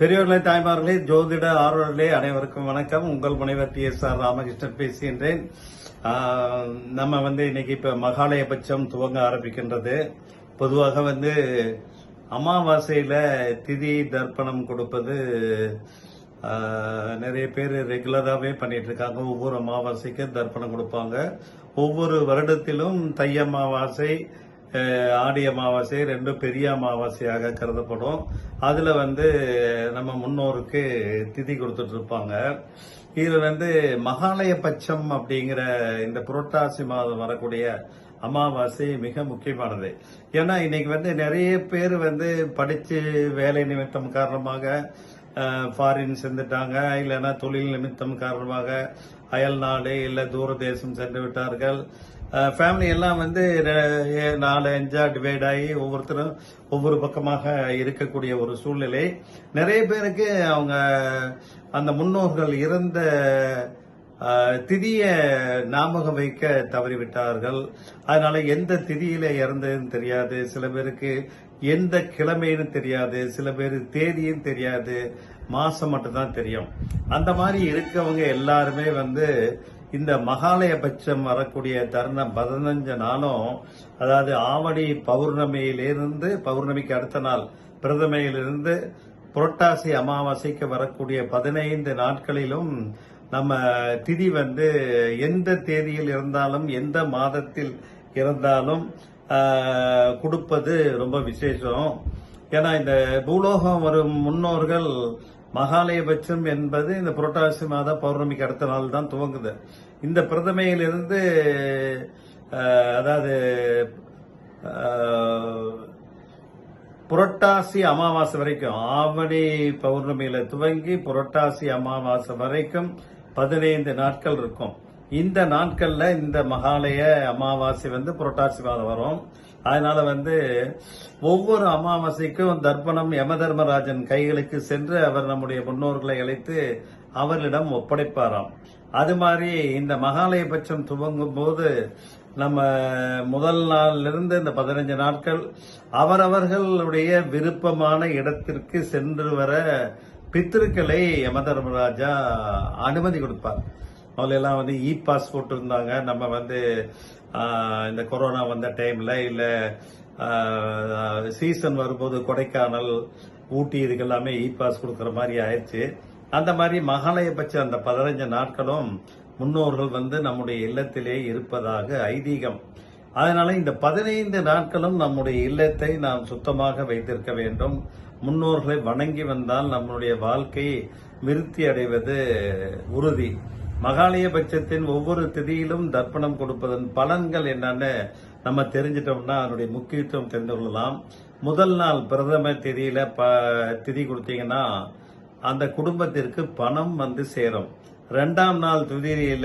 பெரியவர்களே தாய்மார்களே ஜோதிட ஆர்வலர்களே அனைவருக்கும் வணக்கம். உங்கள் முனைவர் டி எஸ் ஆர் ராமகிருஷ்ணன் பேசுகின்றேன். நம்ம வந்து இன்னைக்கு இப்ப மகாலயபட்சம் துவங்க ஆரம்பிக்கின்றது. பொதுவாக வந்து அமாவாசையில திதி தர்ப்பணம் கொடுப்பது நிறைய பேர் ரெகுலராகவே பண்ணிட்டு இருக்காங்க ஒவ்வொரு அமாவாசைக்கு தர்ப்பணம் கொடுப்பாங்க. ஒவ்வொரு வருடத்திலும் தை அமாவாசை ஆடி அமாவாசை ரெண்டும் பெரிய அமாவாசையாக கருதப்படும். அதில் வந்து நம்ம முன்னோருக்கு திதி கொடுத்துட்டு இருப்பாங்க இது வந்து மகாலய பட்சம் அப்படிங்கிற இந்த புரட்டாசி மாதம் வரக்கூடிய அமாவாசை மிக முக்கியமானது. ஏன்னா இன்னைக்கு வந்து நிறைய பேர் வந்து படித்து வேலை நிமித்தம் காரணமாக ஃபாரின் சென்றுட்டாங்க. இல்லைன்னா தொழில் நிமித்தம் காரணமாக அயல் நாடு இல்லை தூர தேசம் சென்று விட்டார்கள். ஃபேமிலி எல்லாம் வந்து நாலு அஞ்சா டிவைட் ஆகி ஒவ்வொருத்தரும் ஒவ்வொரு பக்கமாக இருக்கக்கூடிய ஒரு சூழ்நிலை. நிறைய பேருக்கு அவங்க அந்த முன்னோர்கள் இருந்த திதிய ஞாபகம் வைக்க தவறிவிட்டார்கள். அதனால எந்த திதியில இறந்ததுன்னு தெரியாது. சில பேருக்கு எந்த கிழமைன்னு தெரியாது. சில பேர் தேதியும் தெரியாது. மாசம் மட்டும்தான் தெரியும். அந்த மாதிரி இருக்கவங்க எல்லாருமே வந்து இந்த மகாலயபட்சம் வரக்கூடிய தருணம் பதினஞ்சு நாளும் அதாவது ஆவணி பௌர்ணமியிலிருந்து பௌர்ணமிக்கு அடுத்த நாள் பிரதமையிலிருந்து புரட்டாசி அமாவாசைக்கு வரக்கூடிய பதினைந்து நாட்களிலும் நம்ம திதி வந்து எந்த தேதியில் இருந்தாலும் எந்த மாதத்தில் இருந்தாலும் கொடுப்பது ரொம்ப விசேஷம். ஏன்னா இந்த பூலோகம் வரும் முன்னோர்கள் மகாலயபட்சம் என்பது இந்த புரட்டாசி மாத பௌர்ணமிக்கு அடுத்த நாள் தான் துவங்குது. இந்த பிரதமையிலிருந்து அதாவது புரட்டாசி அமாவாசை வரைக்கும் ஆவணி பௌர்ணமியில துவங்கி புரட்டாசி அமாவாசை வரைக்கும் பதினைந்து நாட்கள் இருக்கும். இந்த நாட்கள்ல இந்த மகாலய அமாவாசை வந்து புரட்டாசி மாதம் வரும். அதனால வந்து ஒவ்வொரு அமாவாசைக்கும் தர்ப்பணம் யம தர்மராஜன் கைகளுக்கு சென்று அவர் நம்முடைய முன்னோர்களை அழைத்து அவர்களிடம் ஒப்படைப்பாராம். அது மாதிரி இந்த மகாலயபட்சம் துவங்கும் போது நம்ம முதல் நாளிலிருந்து இந்த பதினஞ்சு நாட்கள் அவரவர்களுடைய விருப்பமான இடத்திற்கு சென்று வர பித்திருக்களை யம தர்மராஜா அனுமதி கொடுப்பார். அவங்களெல்லாம் வந்து இ பாஸ் போட்டிருந்தாங்க. நம்ம வந்து இந்த கொரோனா வந்த டைம்ல இல்லை சீசன் வரும்போது கொடைக்கானல் ஊட்டி இதுக்கெல்லாமே இ பாஸ் கொடுக்குற மாதிரி ஆயிடுச்சு. அந்த மாதிரி மகாலயபட்ச அந்த பதினஞ்சு நாட்களும் முன்னோர்கள் வந்து நம்முடைய இல்லத்திலே இருப்பதாக ஐதீகம். அதனால இந்த பதினைந்து நாட்களும் நம்முடைய இல்லத்தை நாம் சுத்தமாக வைத்திருக்க வேண்டும். முன்னோர்களை வணங்கி வந்தால் நம்முடைய வாழ்க்கை விருத்தி அடைவது உறுதி. மகாலயபட்சத்தின் ஒவ்வொரு திதியிலும் தர்ப்பணம் கொடுப்பதன் பலன்கள் என்னன்னு நம்ம தெரிஞ்சிட்டோம்னா அதனுடைய முக்கியத்துவம் தெரிந்து கொள்ளலாம். முதல் நாள் பிரதம திதியில ப- திதி கொடுத்தீங்கன்னா அந்த குடும்பத்திற்கு பணம் வந்து சேரும். ரெண்டாம் நாள் திதியில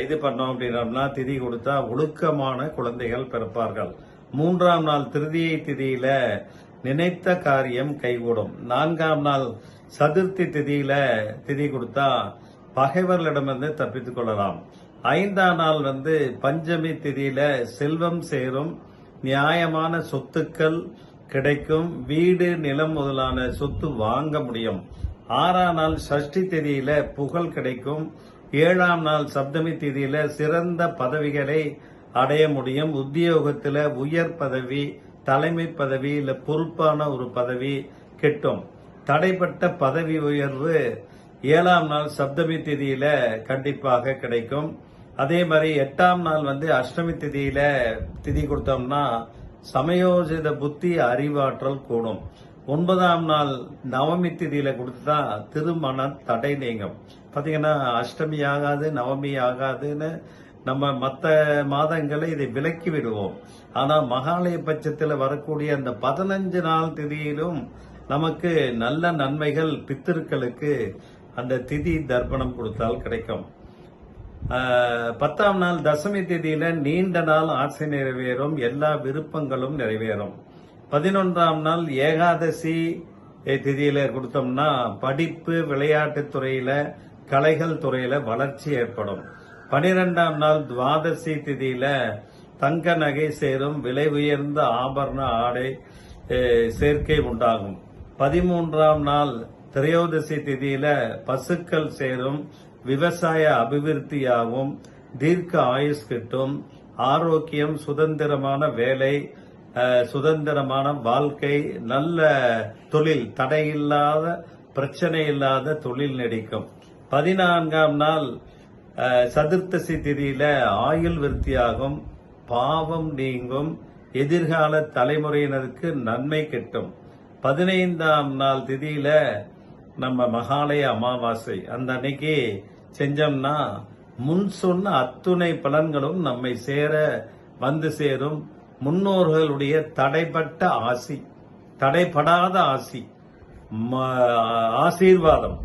இது பண்ணோம் அப்படின்னோம்னா திதி கொடுத்தா ஒழுக்கமான குழந்தைகள் பிறப்பார்கள். மூன்றாம் நாள் திருதியை திதியில நினைத்த காரியம் கைகூடும். நான்காம் நாள் சதுர்த்தி திதியில திதி கொடுத்தா பகைவர்களிடமிருந்து தப்பித்துக் கொள்ளலாம். ஐந்தாம் நாள் வந்து பஞ்சமி திதியில செல்வம் சேரும். நியாயமான சொத்துக்கள் கிடைக்கும். வீடு நிலம் முதலான சொத்து வாங்க முடியும். ஆறாம் நாள் சஷ்டி திதியில புகழ் கிடைக்கும். ஏழாம் நாள் சப்தமி திதியில சிறந்த பதவிகளை அடைய முடியும். உத்தியோகத்துல உயர் பதவி தலைமை பதவி இல்ல பொறுப்பான ஒரு பதவி கிட்டும். தடைப்பட்ட பதவி உயர்வு ஏழாம் நாள் சப்தமி திதியில கண்டிப்பாக கிடைக்கும். அதே மாதிரி எட்டாம் நாள் வந்து அஷ்டமி திதியில திதி கொடுத்தோம்னா சமயோஜித புத்தி அறிவாற்றல் கூடும். ஒன்பதாம் நாள் நவமி திதியில கொடுத்தா திருமண தடை நீங்கும். பாத்தீங்கன்னா அஷ்டமி ஆகாது நவமி ஆகாதுன்னு நம்ம மற்ற மாதங்களை இதை விலக்கி விடுவோம். ஆனா மகாலய பட்சத்தில் வரக்கூடிய அந்த பதினஞ்சு நாள் திதியிலும் நமக்கு நல்ல நன்மைகள் பித்திருக்களுக்கு அந்த திதி தர்ப்பணம் கொடுத்தால் கிடைக்கும். பத்தாம் நாள் தசமி திதியில நீண்ட நாள் ஆசை நிறைவேறும் எல்லா விருப்பங்களும் நிறைவேறும். பதினொன்றாம் நாள் ஏகாதசி திதியில கொடுத்தோம்னா படிப்பு விளையாட்டு துறையில கலைகள் துறையில வளர்ச்சி ஏற்படும். பனிரெண்டாம் நாள் துவாதசி திதியில தங்க நகை சேரும் விலை உயர்ந்த ஆபரண ஆடை சேர்க்கை உண்டாகும். பதிமூன்றாம் நாள் திரையோதசி திதியில பசுக்கள் சேரும் விவசாய அபிவிருத்தியாகும் தீர்க்க ஆயுஸ் கிட்டும் ஆரோக்கியம் சுதந்திரமான வேலை சுதந்திரமான வாழ்க்கை நல்ல தொழில் தடையில்லாத பிரச்சனை இல்லாத தொழில் நடிக்கும். பதினான்காம் நாள் சதுர்த்தசி திதியில ஆயுள் விருத்தியாகும் பாவம் நீங்கும் எதிர்கால தலைமுறையினருக்கு நன்மை கிட்டும். பதினைந்தாம் நாள் திதியில நம்ம மகாலய அமாவாசை. அந்த அன்னைக்கு செஞ்சோம்னா முன் சொன்ன அத்துணை பலன்களும் நம்மை சேர வந்து சேரும். முன்னோர்களுடைய தடைப்பட்ட ஆசி தடைப்படாத ஆசி ம- ஆசீர்வாதம்.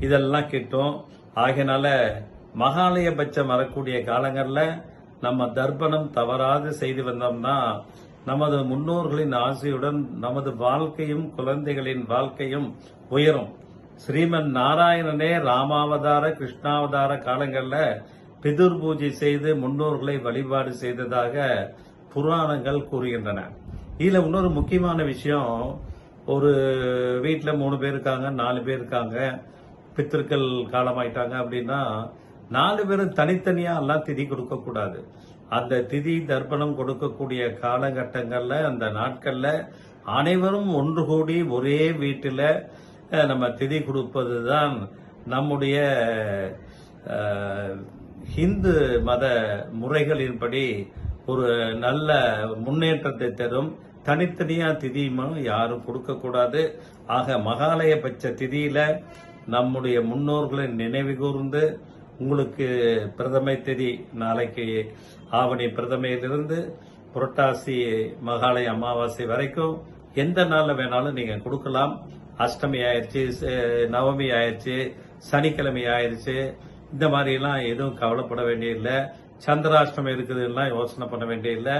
இதெல்லாம் கிட்டும். ஆகினால மகாலயபட்சம் வரக்கூடிய காலங்களில் நம்ம தர்ப்பணம் தவறாது செய்து வந்தோம்னா நமது முன்னோர்களின் ஆசையுடன் நமது வாழ்க்கையும் குழந்தைகளின் வாழ்க்கையும் உயரும். ஸ்ரீமன் நாராயணனே ராமாவதார கிருஷ்ணாவதார காலங்களில் பிதுர் பூஜை செய்து முன்னோர்களை வழிபாடு செய்ததாக புராணங்கள் கூறுகின்றன. இதில் இன்னொரு முக்கியமான விஷயம் ஒரு வீட்டில் மூணு பேர் இருக்காங்க நாலு பேர் இருக்காங்க பித்திருக்கள் காலமாயிட்டாங்க அப்படின்னா நாலு பேரும் தனித்தனியாக எல்லாம் திதி கொடுக்கக்கூடாது அந்த திதி தர்ப்பணம் கொடுக்கக்கூடிய காலகட்டங்களில் அந்த நாட்களில் அனைவரும் ஒன்று கூடி ஒரே வீட்டில் நம்ம திதி கொடுப்பது தான் நம்முடைய ஹிந்து மத முறைகளின்படி ஒரு நல்ல முன்னேற்றத்தை தரும். தனித்தனியா திதியும் யாரும் கொடுக்கக்கூடாது ஆக மகாலய பட்ச திதியில நம்முடைய முன்னோர்களை நினைவு கூர்ந்து உங்களுக்கு பிரதமை திதி நாளைக்கு ஆவணி பிரதமையிலிருந்து புரட்டாசி மகாலய அமாவாசை வரைக்கும் எந்த நாளில் வேணாலும் நீங்கள் கொடுக்கலாம். அஷ்டமி ஆயிடுச்சு நவமி ஆயிடுச்சு சனிக்கிழமை ஆயிடுச்சு இந்த மாதிரிலாம் எதுவும் கவலைப்பட வேண்டியதில்லை. சந்திராஷ்டமம் இருக்குதுலாம் யோசனை பண்ண வேண்டியதில்லை.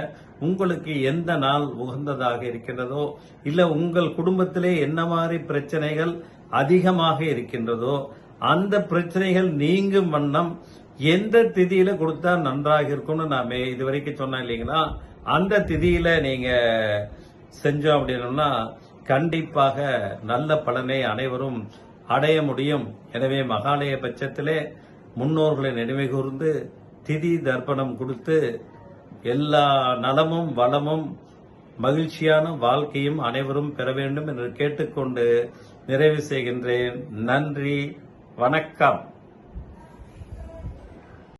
உங்களுக்கு எந்த நாள் உகந்ததாக இருக்கின்றதோ இல்லை உங்கள் குடும்பத்திலே என்ன மாதிரி பிரச்சனைகள் அதிகமாக இருக்கின்றதோ அந்த பிரச்சனைகள் நீங்கும் வண்ணம் எந்த திதியில கொடுத்தா நன்றாக இருக்கும்னு நாம இது வரைக்கும் சொன்னோம் இல்லைங்களா? அந்த திதியில நீங்க செஞ்சோம் அப்படின்னோம்னா கண்டிப்பாக நல்ல பலனை அனைவரும் அடைய முடியும். எனவே மகாலய பட்சத்திலே முன்னோர்களை நினைவு கூர்ந்து திதி தர்ப்பணம் கொடுத்து எல்லா நலமும் வளமும் மகிழ்ச்சியான வாழ்க்கையும் அனைவரும் பெற வேண்டும் என்று கேட்டுக்கொண்டு நிறைவு செய்கின்றேன். நன்றி வணக்கம்.